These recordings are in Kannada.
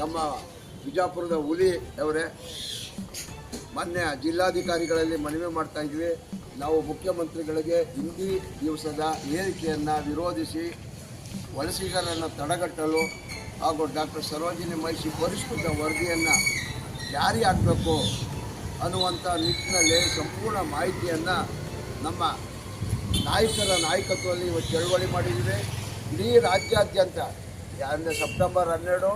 ನಮ್ಮ ಬಿಜಾಪುರದ ಹುಲಿ ಅವರೇ, ಮಾನ್ಯ ಜಿಲ್ಲಾಧಿಕಾರಿಗಳಲ್ಲಿ ಮನವಿ ಮಾಡ್ತಾ ಇದ್ವಿ. ನಾವು ಮುಖ್ಯಮಂತ್ರಿಗಳಿಗೆ ಹಿಂದಿ ದಿವಸದ ಏರಿಕೆಯನ್ನು ವಿರೋಧಿಸಿ ವಲಸಿಗರನ್ನು ತಡೆಗಟ್ಟಲು ಹಾಗೂ ಡಾಕ್ಟರ್ ಸರೋಜಿನಿ ಮಹಿಷಿ ಪರಿಷ್ಕೃತ ವರದಿಯನ್ನು ಜಾರಿ ಆಗಬೇಕು ಅನ್ನುವಂಥ ನಿಟ್ಟಿನಲ್ಲಿ ಸಂಪೂರ್ಣ ಮಾಹಿತಿಯನ್ನು ನಮ್ಮ ನಾಯಕರ ನಾಯಕತ್ವದಲ್ಲಿ ಇವತ್ತು ಚಳವಳಿ ಮಾಡಿದ್ದೀವಿ. ಇಡೀ ರಾಜ್ಯಾದ್ಯಂತ ಅಂದರೆ ಸೆಪ್ಟೆಂಬರ್ ಹನ್ನೆರಡು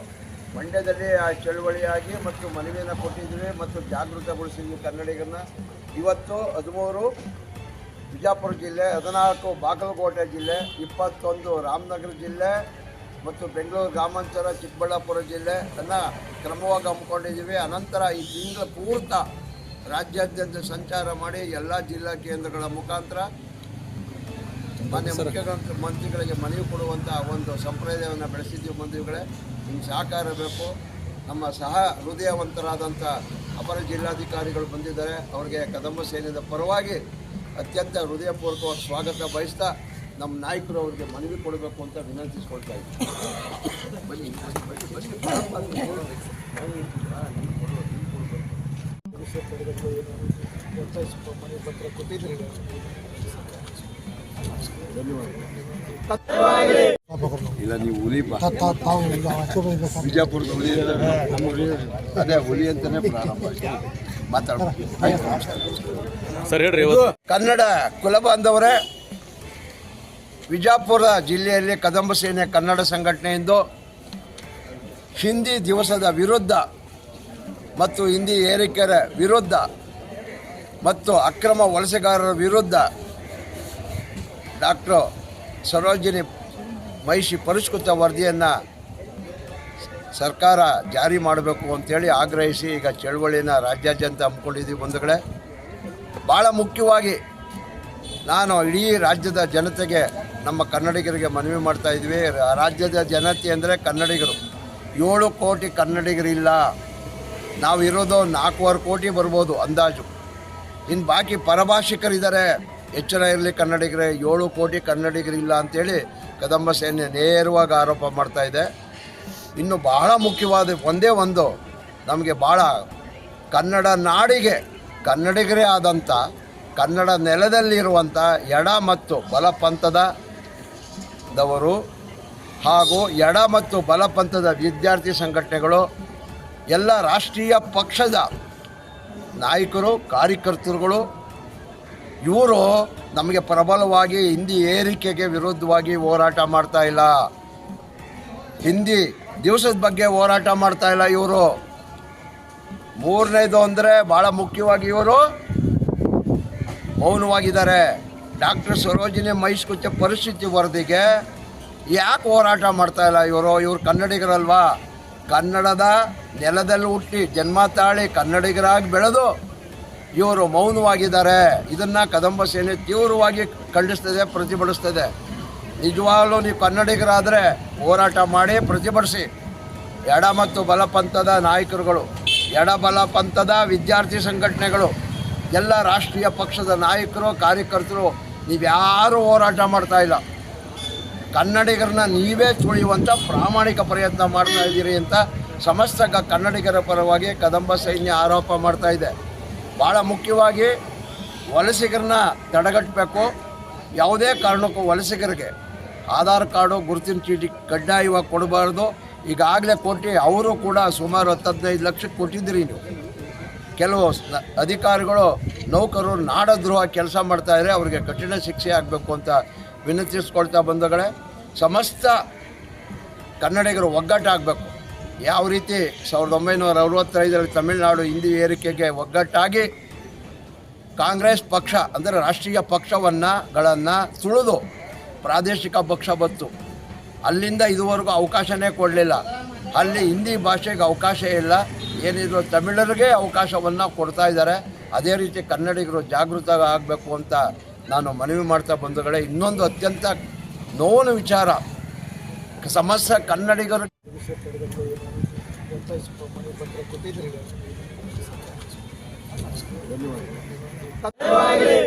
ಮಂಡ್ಯದಲ್ಲಿ ಆ ಚಳುವಳಿಯಾಗಿ ಮತ್ತು ಮನವಿಯನ್ನು ಕೊಟ್ಟಿದ್ದೀವಿ ಮತ್ತು ಜಾಗೃತಗೊಳಿಸಿದ್ವಿ ಕನ್ನಡಿಗರನ್ನ. ಇವತ್ತು ಹದಿಮೂರು ಬಿಜಾಪುರ ಜಿಲ್ಲೆ, ಹದಿನಾಲ್ಕು ಬಾಗಲಕೋಟೆ ಜಿಲ್ಲೆ, ಇಪ್ಪತ್ತೊಂದು ರಾಮನಗರ ಜಿಲ್ಲೆ ಮತ್ತು ಬೆಂಗಳೂರು ಗ್ರಾಮಾಂತರ ಚಿಕ್ಕಬಳ್ಳಾಪುರ ಜಿಲ್ಲೆ ಅನ್ನ ಕ್ರಮವಾಗಿ ಹಮ್ಮಿಕೊಂಡಿದ್ದೀವಿ. ಅನಂತರ ಈ ತಿಂಗಳ ಪೂರ್ತ ರಾಜ್ಯಾದ್ಯಂತ ಸಂಚಾರ ಮಾಡಿ ಎಲ್ಲ ಜಿಲ್ಲಾ ಕೇಂದ್ರಗಳ ಮುಖಾಂತರ ಮಾನ್ಯ ಮುಖ್ಯ ಮಂತ್ರಿಗಳಿಗೆ ಮನವಿ ಕೊಡುವಂಥ ಒಂದು ಸಂಪ್ರದಾಯವನ್ನು ಬೆಳೆಸಿದ್ದೀವಿ ಮಂತ್ರಿಗಳೇ. ನಿಮ್ಗೆ ಸಹಕಾರ ಬೇಕು. ನಮ್ಮ ಸಹ ಹೃದಯವಂತರಾದಂಥ ಅಪರ ಜಿಲ್ಲಾಧಿಕಾರಿಗಳು ಬಂದಿದ್ದಾರೆ. ಅವರಿಗೆ ಕದಂಬ ಸೇನೆಯ ಪರವಾಗಿ ಅತ್ಯಂತ ಹೃದಯಪೂರ್ವಕವಾದ ಸ್ವಾಗತ ಬಯಸ್ತಾ ನಮ್ಮ ನಾಯಕರು ಅವರಿಗೆ ಮನವಿ ಕೊಡಬೇಕು ಅಂತ ವಿನಂತಿಸ್ಕೊಳ್ತಾ ಇದ್ದೀನಿ ಇಲ್ಲ ನೀವು ಹುಲಿ ಬಿಜಾಪುರದ ಹುಲಿ ಅದೇ ಹುಲಿ ಅಂತಾನೆ ಪ್ರಾರಂಭ ಕನ್ನಡ ಕುಲಬಾಂಧವರೇ ವಿಜಾಪುರ ಜಿಲ್ಲೆಯಲ್ಲಿ ಕದಂಬ ಸೇನೆ ಕನ್ನಡ ಸಂಘಟನೆಯಿಂದ ಹಿಂದಿ ದಿವಸದ ವಿರುದ್ಧ ಮತ್ತು ಹಿಂದಿ ಏರಿಕೆರ ವಿರುದ್ಧ ಮತ್ತು ಅಕ್ರಮ ವಲಸೆಗಾರರ ವಿರುದ್ಧ ಡಾಕ್ಟ್ರು ಸರೋಜಿನಿ ಮಹಿಷಿ ಪರಿಷ್ಕೃತ ವರದಿಯನ್ನು ಸರ್ಕಾರ ಜಾರಿ ಮಾಡಬೇಕು ಅಂತೇಳಿ ಆಗ್ರಹಿಸಿ ಈಗ ಚಳವಳಿನ ರಾಜ್ಯಾದ್ಯಂತ ಹಮ್ಮಿಕೊಂಡಿದ್ದೀವಿ ಬಂಧುಗಳೇ. ಭಾಳ ಮುಖ್ಯವಾಗಿ ನಾನು ಇಡೀ ರಾಜ್ಯದ ಜನತೆಗೆ, ನಮ್ಮ ಕನ್ನಡಿಗರಿಗೆ ಮನವಿ ಮಾಡ್ತಾ ಇದ್ವಿ. ರಾಜ್ಯದ ಜನತೆ ಅಂದರೆ ಕನ್ನಡಿಗರು. ಏಳು ಕೋಟಿ ಕನ್ನಡಿಗರಿಲ್ಲ ನಾವು ಇರೋದು ನಾಲ್ಕೂವರೆ ಕೋಟಿ ಬರ್ಬೋದು ಅಂದಾಜು. ಇನ್ನು ಬಾಕಿ ಪರಭಾಷಿಕರಿದ್ದಾರೆ. ಎಚ್ಚರ ಇರಲಿ ಕನ್ನಡಿಗರೇ, ಏಳು ಕೋಟಿ ಕನ್ನಡಿಗರಿಲ್ಲ ಅಂತೇಳಿ ಕದಂಬ ಸೇನೆ ನೇರವಾಗಿ ಆರೋಪ ಮಾಡ್ತಾ ಇದೆ. ಇನ್ನು ಬಹಳ ಮುಖ್ಯವಾದ ಒಂದೇ ಒಂದು, ನಮಗೆ ಭಾಳ ಕನ್ನಡ ನಾಡಿಗೆ ಕನ್ನಡಿಗರೇ ಆದಂಥ ಕನ್ನಡ ನೆಲದಲ್ಲಿರುವಂಥ ಎಡ ಮತ್ತು ಬಲಪಂಥದವರು ಹಾಗೂ ಎಡ ಮತ್ತು ಬಲಪಂಥದ ವಿದ್ಯಾರ್ಥಿ ಸಂಘಟನೆಗಳು, ಎಲ್ಲ ರಾಷ್ಟ್ರೀಯ ಪಕ್ಷದ ನಾಯಕರು, ಕಾರ್ಯಕರ್ತರುಗಳು ಇವರು ನಮಗೆ ಪ್ರಬಲವಾಗಿ ಹಿಂದಿ ಏರಿಕೆಗೆ ವಿರುದ್ಧವಾಗಿ ಹೋರಾಟ ಮಾಡ್ತಾ ಇಲ್ಲ. ಹಿಂದಿ ದಿವಸದ ಬಗ್ಗೆ ಹೋರಾಟ ಮಾಡ್ತಾ ಇಲ್ಲ ಇವರು. ಮೂರನೇದು ಅಂದರೆ ಭಾಳ ಮುಖ್ಯವಾಗಿ ಇವರು ಮೌನವಾಗಿದ್ದಾರೆ. ಡಾಕ್ಟರ್ ಸರೋಜಿನಿ ಮಹಿಷ್ಕುಚ್ಚ ಪರಿಸ್ಥಿತಿ ವರದಿಗೆ ಯಾಕೆ ಹೋರಾಟ ಮಾಡ್ತಾ ಇಲ್ಲ ಇವರು? ಇವರು ಕನ್ನಡಿಗರಲ್ವಾ? ಕನ್ನಡದ ನೆಲದಲ್ಲಿ ಹುಟ್ಟಿ ಜನ್ಮ ತಾಳಿ ಕನ್ನಡಿಗರಾಗಿ ಬೆಳೆದು ಇವರು ಮೌನವಾಗಿದ್ದಾರೆ. ಇದನ್ನು ಕದಂಬ ಸೇನೆ ತೀವ್ರವಾಗಿ ಖಂಡಿಸ್ತದೆ, ಪ್ರತಿಭಟಿಸ್ತದೆ. ನಿಜವಾಗ್ಲೂ ನೀವು ಕನ್ನಡಿಗರಾದರೆ ಹೋರಾಟ ಮಾಡಿ ಪ್ರತಿಭಟಿಸಿ. ಎಡ ಮತ್ತು ಬಲಪಂಥದ ನಾಯಕರುಗಳು, ಎಡ ಬಲಪಂಥದ ವಿದ್ಯಾರ್ಥಿ ಸಂಘಟನೆಗಳು, ಎಲ್ಲ ರಾಷ್ಟ್ರೀಯ ಪಕ್ಷದ ನಾಯಕರು, ಕಾರ್ಯಕರ್ತರು ನೀವ್ಯಾರೂ ಹೋರಾಟ ಮಾಡ್ತಾ ಇಲ್ಲ. ಕನ್ನಡಿಗರನ್ನ ನೀವೇ ತುಳಿಯುವಂಥ ಪ್ರಾಮಾಣಿಕ ಪ್ರಯತ್ನ ಮಾಡ್ತಾ ಇದ್ದೀರಿ ಅಂತ ಸಮಸ್ತ ಕನ್ನಡಿಗರ ಪರವಾಗಿ ಕದಂಬ ಸೈನ್ಯ ಆರೋಪ ಮಾಡ್ತಾ ಇದೆ. ಭಾಳ ಮುಖ್ಯವಾಗಿ ವಲಸಿಗರನ್ನ ತಡೆಗಟ್ಟಬೇಕು. ಯಾವುದೇ ಕಾರಣಕ್ಕೂ ವಲಸಿಗರಿಗೆ ಆಧಾರ್ ಕಾರ್ಡು, ಗುರುತಿನ ಚೀಟಿ ಕಡ್ಡಾಯವಾಗಿ ಕೊಡಬಾರ್ದು. ಈಗಾಗಲೇ ಕೊಟ್ಟು ಅವರು ಕೂಡ ಸುಮಾರು ಹತ್ತು ಹದಿನೈದು ಲಕ್ಷಕ್ಕೆ ಕೊಟ್ಟಿದ್ದೀರಿ ನೀವು. ಕೆಲವು ಅಧಿಕಾರಿಗಳು, ನೌಕರರು ನಾಡದ್ರೋಹ ಕೆಲಸ ಮಾಡ್ತಾಯಿದ್ರೆ ಅವರಿಗೆ ಕಠಿಣ ಶಿಕ್ಷೆ ಆಗಬೇಕು ಅಂತ ವಿನಂತಿಸ್ಕೊಳ್ತಾ ಬಂದಗಳೇ, ಸಮಸ್ತ ಕನ್ನಡಿಗರು ಒಗ್ಗಟ್ಟಾಗಬೇಕು. ಯಾವ ರೀತಿ ಸಾವಿರದ ಒಂಬೈನೂರ ಅರವತ್ತೈದರಲ್ಲಿ ತಮಿಳುನಾಡು ಹಿಂದಿ ಏರಿಕೆಗೆ ಒಗ್ಗಟ್ಟಾಗಿ ಕಾಂಗ್ರೆಸ್ ಪಕ್ಷ, ಅಂದರೆ ರಾಷ್ಟ್ರೀಯ ಪಕ್ಷವನ್ನು ಗಳನ್ನು ತುಳಿದು ಪ್ರಾದೇಶಿಕ ಪಕ್ಷ ಬಂತು. ಅಲ್ಲಿಂದ ಇದುವರೆಗೂ ಅವಕಾಶನೇ ಕೊಡಲಿಲ್ಲ. ಅಲ್ಲಿ ಹಿಂದಿ ಭಾಷೆಗೆ ಅವಕಾಶ ಇಲ್ಲ. ಏನಿದ್ರು ತಮಿಳರಿಗೆ ಅವಕಾಶವನ್ನು ಕೊಡ್ತಾ ಇದ್ದಾರೆ. ಅದೇ ರೀತಿ ಕನ್ನಡಿಗರು ಜಾಗೃತ ಆಗಬೇಕು ಅಂತ ನಾನು ಮನವಿ ಮಾಡ್ತಾ ಬಂಧುಗಳೇ, ಇನ್ನೊಂದು ಅತ್ಯಂತ ನೋವಿನ ವಿಚಾರ. ಸಮಸ್ಯೆ ಕನ್ನಡಿಗರು ಸಂತೋಷ್ ಮನೆ ಪತ್ರ ಕೊಟ್ಟಿದ್ರಿ ಧನ್ಯವಾದ